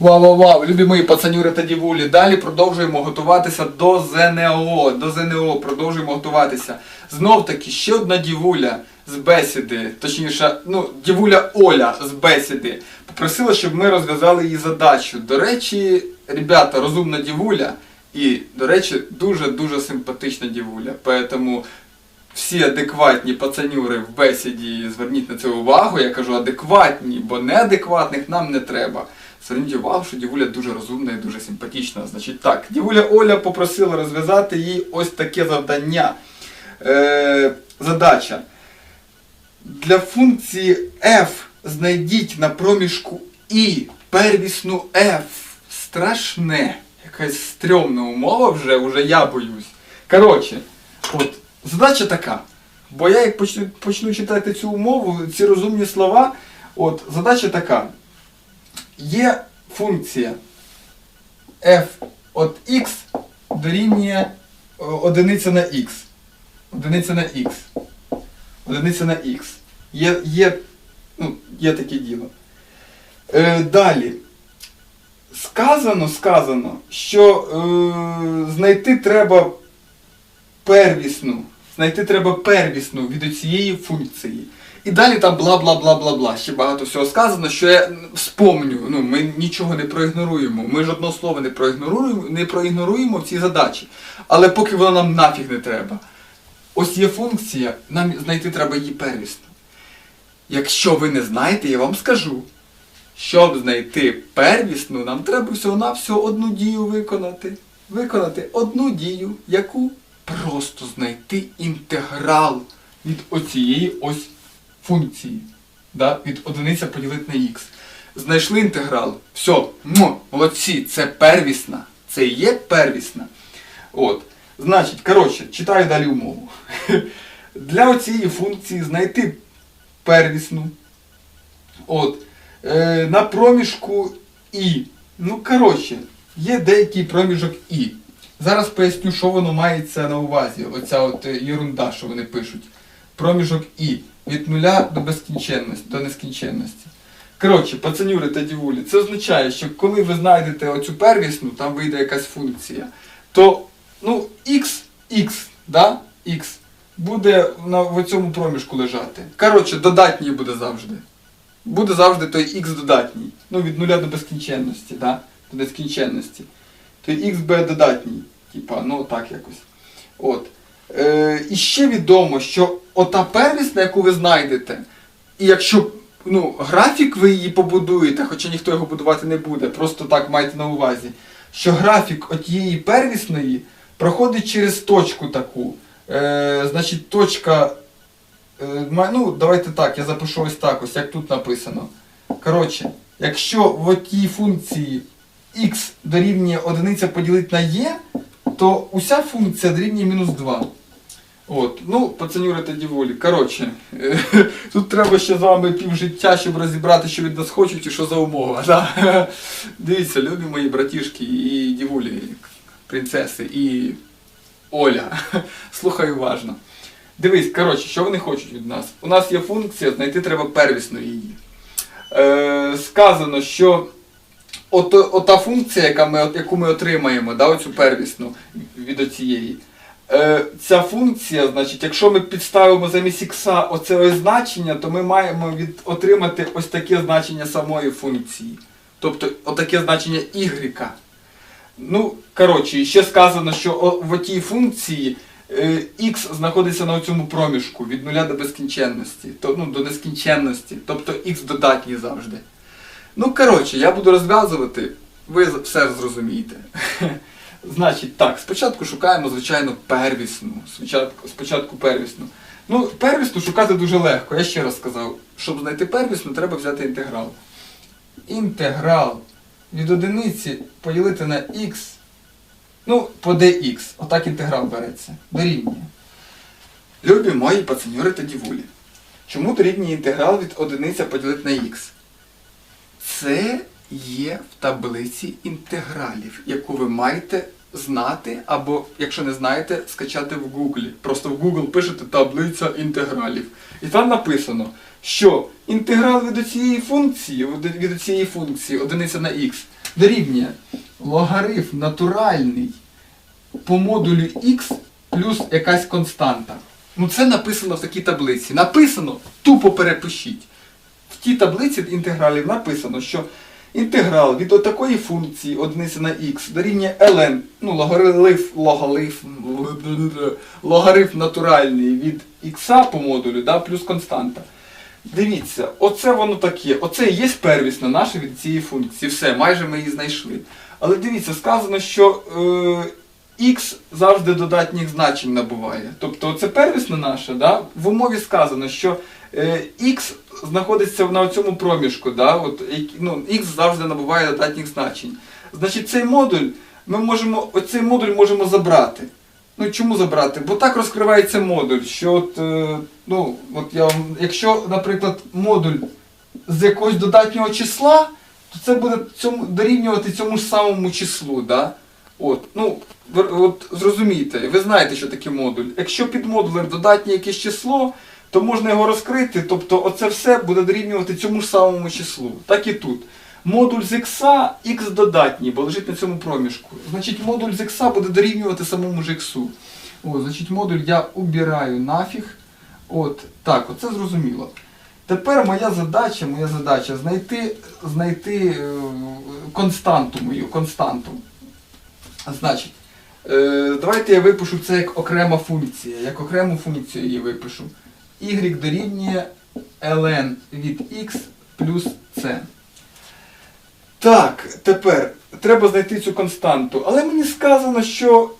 Вау-вау-вау, любі мої пацанюри та дівулі. Далі продовжуємо готуватися до ЗНО. До ЗНО продовжуємо готуватися. Знов таки, ще одна дівуля з бесіди, точніше, ну, дівуля Оля з бесіди, попросила, щоб ми розв'язали її задачу. До речі, ребята, розумна дівуля і, до речі, дуже-дуже симпатична дівуля. Поэтому всі адекватні пацанюри в бесіді, зверніть на це увагу. Я кажу адекватні, бо неадекватних нам не треба. Увагу, що дівуля дуже розумна і дуже симпатична. Значить так, дівуля Оля попросила розв'язати їй ось таке завдання. Е, задача. Для функції f знайдіть на проміжку і первісну f. Страшне. Якась стрьомна умова вже, вже я боюсь. Коротше, от, задача така. Бо я як почну, почну читати цю умову, ці розумні слова, от, задача така. Є функція f от x дорівнює о, одиниця на x. Одиниця на x. Одиниця на x. Є, є, ну, є таке діло. Е, далі. Сказано, сказано, що е, знайти треба первісну. Знайти треба первісну від цієї функції. І далі там бла-бла-бла-бла-бла. Ще багато всього сказано, що я вспомню. Ну, ми нічого не проігноруємо. Ми ж одного слова не проігноруємо, не проігноруємо в цій задачі. Але поки вона нам нафіг не треба. Ось є функція, нам знайти треба її первісну. Якщо ви не знаєте, я вам скажу. Щоб знайти первісну, нам треба всього-навсього одну дію виконати. Виконати одну дію, яку просто знайти інтеграл від оцієї ось функції. Да? Від одиниця поділити на х. Знайшли інтеграл. Все, му, молодці, це первісна. Це є первісна. От. Значить, коротше, читаю далі умову. Для цієї функції знайти первісну. От. Е, на проміжку І. Ну, коротше, є деякий проміжок І. Зараз поясню, що воно мається на увазі. Оця от е, єрунда, що вони пишуть. Проміжок І. Від нуля до безкінченності, до нескінченності. Коротше, пацанюри та дівулі, це означає, що коли ви знайдете оцю первісну, там вийде якась функція, то ну, x, x, да? x буде на, в цьому проміжку лежати. Коротше, додатній буде завжди. Буде завжди той x додатній. Ну, від нуля до безкінченності, да? до нескінченності. Той x буде додатній. Типа, ну так якось. От. Е, і ще відомо, що ота первісна, яку ви знайдете, і якщо ну, графік ви її побудуєте, хоча ніхто його будувати не буде, просто так майте на увазі, що графік отієї первісної проходить через точку таку. Е, значить, точка. Е, ну, давайте так, я запишу ось так, ось як тут написано. Коротше, якщо в отій функції x дорівнює одиниця поділити на e, то уся функція дорівнює мінус 2. От, ну, пацанюри та діволі. Коротше, е, тут треба ще з вами півжиття, щоб розібрати, що від нас хочуть і що за умова. Да? Дивіться, любі мої братішки і дівулі, принцеси і Оля. Слухай уважно. Дивись, коротше, що вони хочуть від нас? У нас є функція, знайти треба первісну її. Е, сказано, що от, ота функція, яка ми, от- яку ми отримаємо, да, оцю первісну від оцієї. Е, ця функція, значить, якщо ми підставимо замість ікса оце ось значення, то ми маємо від, отримати ось таке значення самої функції. Тобто отаке значення y. Ну, коротше, ще сказано, що в отій функції е, x знаходиться на цьому проміжку від нуля до безкінченності, то, ну, до нескінченності, тобто x додатній завжди. Ну, коротше, я буду розв'язувати, ви все зрозумієте. Значить, так, спочатку шукаємо, звичайно, первісну. Спочатку, спочатку первісну. Ну, первісну шукати дуже легко. Я ще раз сказав, щоб знайти первісну, треба взяти інтеграл. Інтеграл від одиниці поділити на х. Ну, по dx. Отак інтеграл береться. Дорівнює. Любі мої пацаньори та дівулі. Чому дорівнює інтеграл від одиниця поділити на х? Це є в таблиці інтегралів, яку ви маєте знати, або, якщо не знаєте, скачати в Гуглі. Просто в Google пишете таблиця інтегралів. І там написано, що інтеграл від цієї функції, від цієї функції одиниця на х дорівнює логарифм натуральний по модулю x плюс якась константа. Ну це написано в такій таблиці. Написано, тупо перепишіть. Тій таблиці інтегралів написано, що інтеграл від отакої функції одиниці на x дорівнює ln, ну логарифм, логарифм, логарифм натуральний від x по модулю, да, плюс константа. Дивіться, оце воно таке. Оце і є первісна наша від цієї функції. Все, майже ми її знайшли. Але дивіться, сказано, що е, x завжди додатніх значень набуває. Тобто це первісна наша, да? в умові сказано, що е, x знаходиться на цьому проміжку, да? От, ну, x завжди набуває додатніх значень. Значить, цей модуль ми можемо, оцей модуль можемо забрати. Ну чому забрати? Бо так розкривається модуль, що от, е, ну, от я вам, якщо, наприклад, модуль з якогось додатнього числа, то це буде цьому, дорівнювати цьому ж самому числу. Да? От, ну, от зрозумійте, ви знаєте, що таке модуль. Якщо під модулем додатнє якесь число, то можна його розкрити, тобто оце все буде дорівнювати цьому ж самому числу. Так і тут. Модуль з x, x додатній, бо лежить на цьому проміжку. Значить, модуль з x буде дорівнювати самому ж x. О, значить, модуль я убираю нафіг. От, так, оце зрозуміло. Тепер моя задача, моя задача знайти, знайти е, константу мою, константу. Значить, е, давайте я випишу це як окрема функція. Як окрему функцію її випишу. Y дорівнює ln від x плюс c. Так, тепер треба знайти цю константу. Але мені сказано, що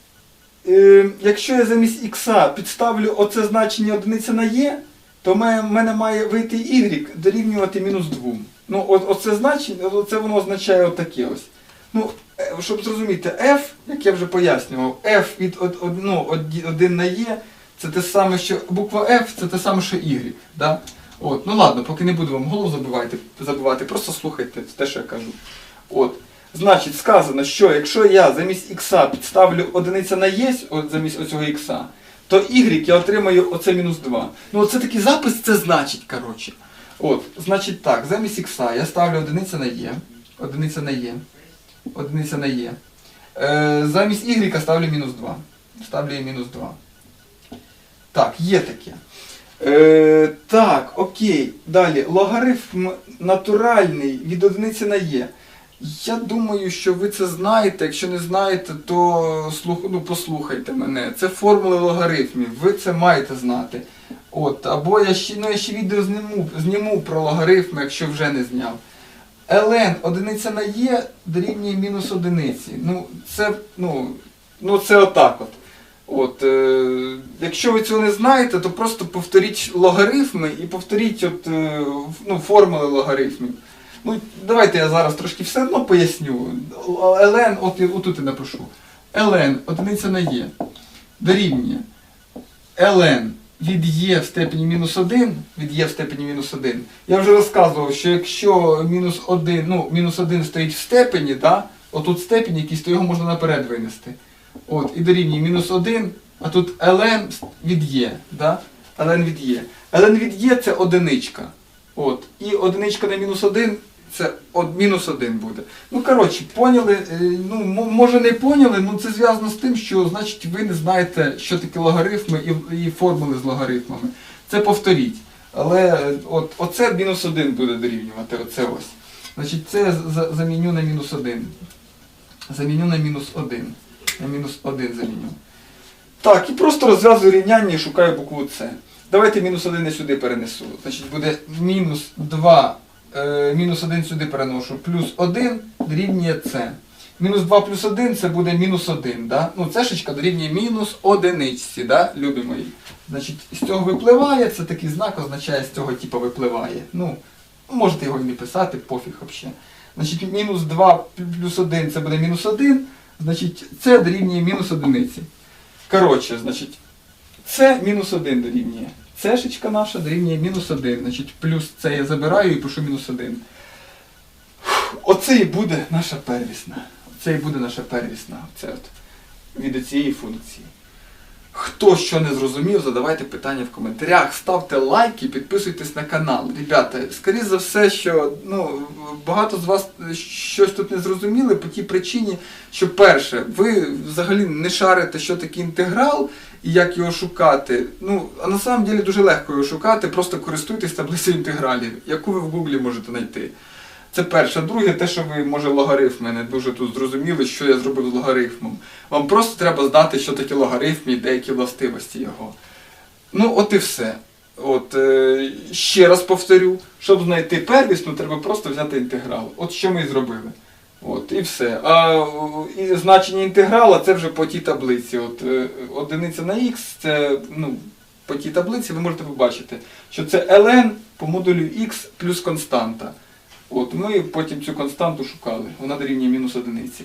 е, якщо я замість x підставлю оце значення одиниця на є, то в мене, має вийти y дорівнювати мінус 2. Ну, оце значення, оце воно означає отаке ось. Ну, е, щоб зрозуміти, f, як я вже пояснював, f від ну, од- один на є, це те саме, що буква F це те саме, що Y. Да? От, ну ладно, поки не буду вам голову забивати, забивати, просто слухайте те, що я кажу. От. Значить, сказано, що якщо я замість x підставлю одиниця на єсть, от замість оцього x, то y я отримаю оце мінус 2. Ну оце такий запис, це значить, коротше. От, значить так, замість x я ставлю одиниця на є, одиниця на є, одиниця на. Е, замість y ставлю мінус 2. Ставлю їй мінус 2. Так, є таке. Е, так, окей. Далі. Логарифм натуральний від одиниці на є. Я думаю, що ви це знаєте. Якщо не знаєте, то слух, ну, послухайте мене. Це формули логарифмів. Ви це маєте знати. От, або я ще, ну, я ще відео зніму, зніму про логарифми, якщо вже не зняв. Ln одиниця на є дорівнює мінус одиниці. Ну, це, ну, ну, це отак от. От, е, якщо ви цього не знаєте, то просто повторіть логарифми і повторіть от, е, ну, формули логарифмів. Ну, давайте я зараз трошки все одно поясню. ln, от, отут я напишу. ln, одиниця на є, дорівнює ln від є в степені мінус 1, від є в степені мінус 1. Я вже розказував, що якщо мінус 1, ну, мінус 1 стоїть в степені, да, отут степень якийсь, то його можна наперед винести. От, і дорівнює мінус 1, а тут ln від є. Да? ln від є. ln від є це одиничка. От. І одиничка на мінус 1 це от мінус 1 буде. Ну, коротше, поняли, е, ну, може не поняли, ну це зв'язано з тим, що значить ви не знаєте, що таке логарифми і, і формули з логарифмами. Це повторіть. Але е, от, оце мінус 1 буде дорівнювати, оце ось. Значить, це за- заміню на мінус 1. Заміню на мінус 1. На мінус 1 заміню. Так, і просто розв'язую рівняння і шукаю букву С. Давайте мінус 1 я сюди перенесу. Значить буде мінус 2, е, мінус 1 сюди переношу, плюс 1 дорівнює С. Мінус 2 плюс 1 це буде мінус 1. Да? Ну, цешечка дорівнює мінус одиничці, да? любі мої. Значить, з цього випливає, це такий знак означає, з цього типу випливає. Ну, можете його і не писати, пофіг взагалі. Значить, мінус 2 плюс 1 це буде мінус 1, значить, це дорівнює мінус одиниці. Коротше, значить, це мінус 1 дорівнює. Цешечка наша дорівнює мінус 1. Значить, плюс це я забираю і пишу мінус 1. Оце і буде наша первісна. Оце і буде наша первісна. Оце от від цієї функції. Хто що не зрозумів, задавайте питання в коментарях, ставте лайки, підписуйтесь на канал. Ребята, скоріше за все, що ну, багато з вас щось тут не зрозуміли по тій причині, що перше, ви взагалі не шарите, що таке інтеграл і як його шукати. Ну, а на самом деле дуже легко його шукати, просто користуйтесь таблицею інтегралів, яку ви в гуглі можете знайти. Це перше. Друге, те, що ви, може, логарифми не дуже тут зрозуміли, що я зробив з логарифмом. Вам просто треба знати, що таке логарифм і деякі властивості його. Ну, от і все. От, е, ще раз повторю, щоб знайти первісну, треба просто взяти інтеграл. От що ми і зробили. От, і все. А і значення інтеграла це вже по тій таблиці. От, е, одиниця на х, це ну, по тій таблиці ви можете побачити, що це ln по модулю x плюс константа. От, ми потім цю константу шукали, вона дорівнює мінус одиниці.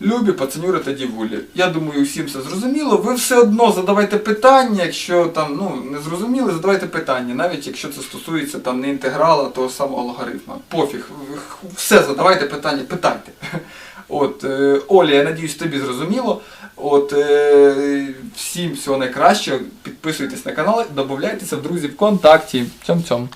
Любі пацанюри та дівулі. Я думаю, всім все зрозуміло. Ви все одно задавайте питання, якщо там ну, не зрозуміли, задавайте питання, навіть якщо це стосується там не інтеграла, того самого логарифма. Пофіг, все задавайте питання, питайте. От, е, Оля, я надіюсь, тобі зрозуміло. От, е, всім всього найкращого. Підписуйтесь на канал, додавайтеся в друзі ВКонтакті. Цьом-цьом.